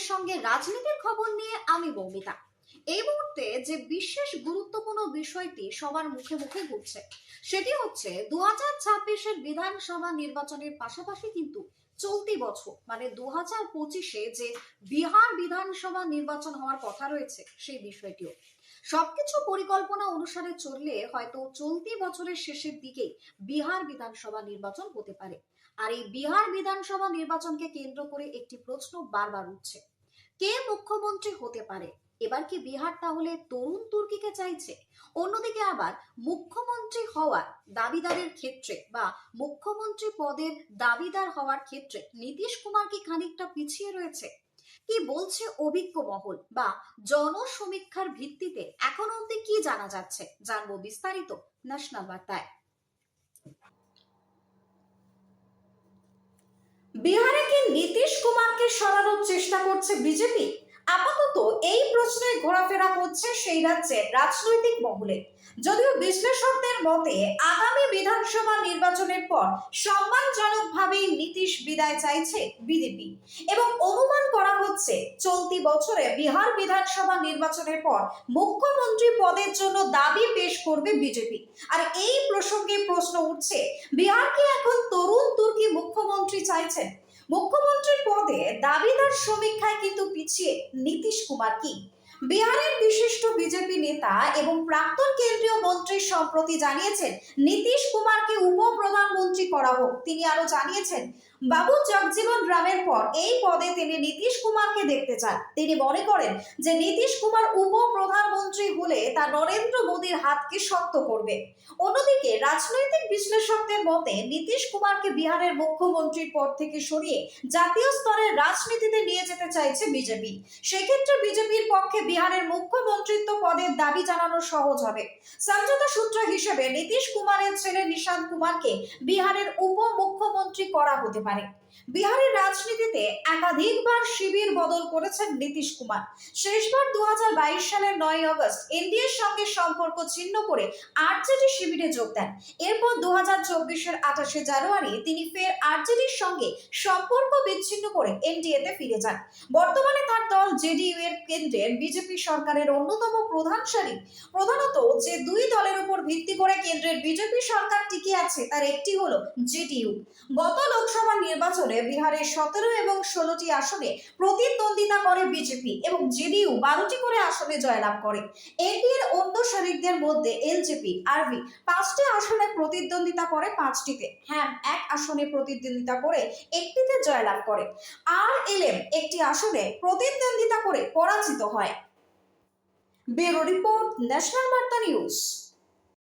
সঙ্গে রাজনীতির খবর নিয়ে আমি মৌমিতা এই মুহূর্তে যে বিশেষ গুরুত্বপূর্ণ বিষয়টি সবার মুখে মুখে ঘুরছে, সেটি হচ্ছে দু হাজার ছাব্বিশের বিধানসভা নির্বাচনের পাশাপাশি কিন্তু চলতি বছর মানে দু হাজার পঁচিশে যে বিহার বিধানসভা নির্বাচন হওয়ার কথা রয়েছে সেই বিষয়টিও। সবকিছু পরিকল্পনা অনুসারে চললে হয়তো চলতি বছরের শেষের দিকেই বিহার বিধানসভা নির্বাচন হতে পারে। আর এই বিহার বিধানসভা নির্বাচনকে কেন্দ্র করে একটি প্রশ্ন বারবার উঠছে, কে মুখ্যমন্ত্রী হতে পারে? এবার কি বিহার তাহলে তরুণ তুর্কিকে চাইছে? অন্যদিকে আবার মুখ্যমন্ত্রী হওয়ার দাবিদারের ক্ষেত্রে বা মুখ্যমন্ত্রী পদের দাবিদার হওয়ার ক্ষেত্রে নীতিশ কুমার কি খানিকটা পিছিয়ে রয়েছে? কি বলছে অভিজ্ঞ মহল বা জনসমীক্ষার ভিত্তিতে এখন অবধি কি জানা যাচ্ছে? জানব বিস্তারিত ন্যাশনাল বার্তায়। বিহারে কি নীতিশ কুমারকে সরানোর চেষ্টা করছে বিজেপি? আপাতত এই প্রশ্নে ঘোরাফেরা করছে সেই রাজ্যের রাজনৈতিক মহলে। যদিও বিশ্লেষকদের মতে, আগামী বিধানসভা নির্বাচনের পর সম্মানজনকভাবেই নীতিশ বিদায় চাইছে বিজেপি। এবং অনুমান করা হচ্ছে, চলতি বছরে বিহার বিধানসভা নির্বাচনের পর মুখ্যমন্ত্রী পদের জন্য দাবি পেশ করবে বিজেপি। আর এই প্রসঙ্গে প্রশ্ন উঠছে, বিহার কি এখন তরুণ তুর্কি মুখ্যমন্ত্রী চাইছেন? মুখ্যমন্ত্রীর পদে দাবিদার সমীক্ষায় কিন্তু পিছিয়ে নীতিশ কুমার কি। বিহারের বিশিষ্ট বিজেপি নেতা এবং প্রাক্তন কেন্দ্রীয় মন্ত্রী সম্প্রতি জানিয়েছেন, নীতিশ কুমারকে উপপ্রধানমন্ত্রী করা হোক। তিনি আরও জানিয়েছেন বাবু জগজীবন রামের পর এই পদে তিনি নীতিশ কুমারকে দেখতে চান। তিনি মনে করেন যে নীতিশ কুমার উপপ্রধানমন্ত্রী হলে তা নরেন্দ্র মোদীর হাতকে শক্ত করবে। অন্যদিকে রাজনৈতিক বিশ্লেষকদের মতে নীতিশ কুমারকে বিহারের মুখ্যমন্ত্রীর পদ থেকে সরিয়ে জাতীয় স্তরের রাজনীতিতে নিয়ে যেতে চাইছে বিজেপি। সেক্ষেত্রে বিজেপির পক্ষে বিহারের মুখ্যমন্ত্রিত্ব পদের দাবি জানানো সহজ হবে। সমঝোতা সূত্র হিসেবে নীতিশ কুমারের ছেলে নিশান্ত কুমারকে বিহারের উপ মুখ্যমন্ত্রী করা হতে পারে। పని বিহারের রাজনীতিতে একাধিকবার শিবির বদল করেছেন নীতিশ কুমার। শেষবার দু সালের নয় আগস্ট এনডিএর সঙ্গে সম্পর্ক ছিন্ন করে আরজেডি শিবিরে যোগ দেন। এরপর দু হাজার চব্বিশের আঠাশে জানুয়ারি তিনি ফের আরজেডির সঙ্গে সম্পর্ক বিচ্ছিন্ন করে এনডিএতে ফিরে যান। বর্তমানে তার দল জেডিইউ এর কেন্দ্রের বিজেপি সরকারের অন্যতম প্রধান সারি। প্রধানত যে দুই দলের উপর ভিত্তি করে কেন্দ্রের বিজেপি সরকার টিকে আছে, তার একটি হলো জেডিইউ। গত লোকসভা নির্বাচনে বিহারের সতেরো এবং ষোলোটি আসনে প্রতিদ্বন্দ্বিতা করে বিজেপি এবং জেডিইউ বারোটি করে আসনে জয়লাভ করে। এনডিএর অন্য শরিকদের মধ্যে এলজেপি, আরবি পাঁচটি আসনে প্রতিদ্বন্দ্বিতা করে পাঁচটিতে। হ্যাম এক আসনে প্রতিদ্বন্দ্বিতা করে একটিতে জয়লাভ করে। আর এলএম একটি আসনে প্রতিদ্বন্দ্বিতা করে পরাজিত হয়। Bureau report, national Barta news.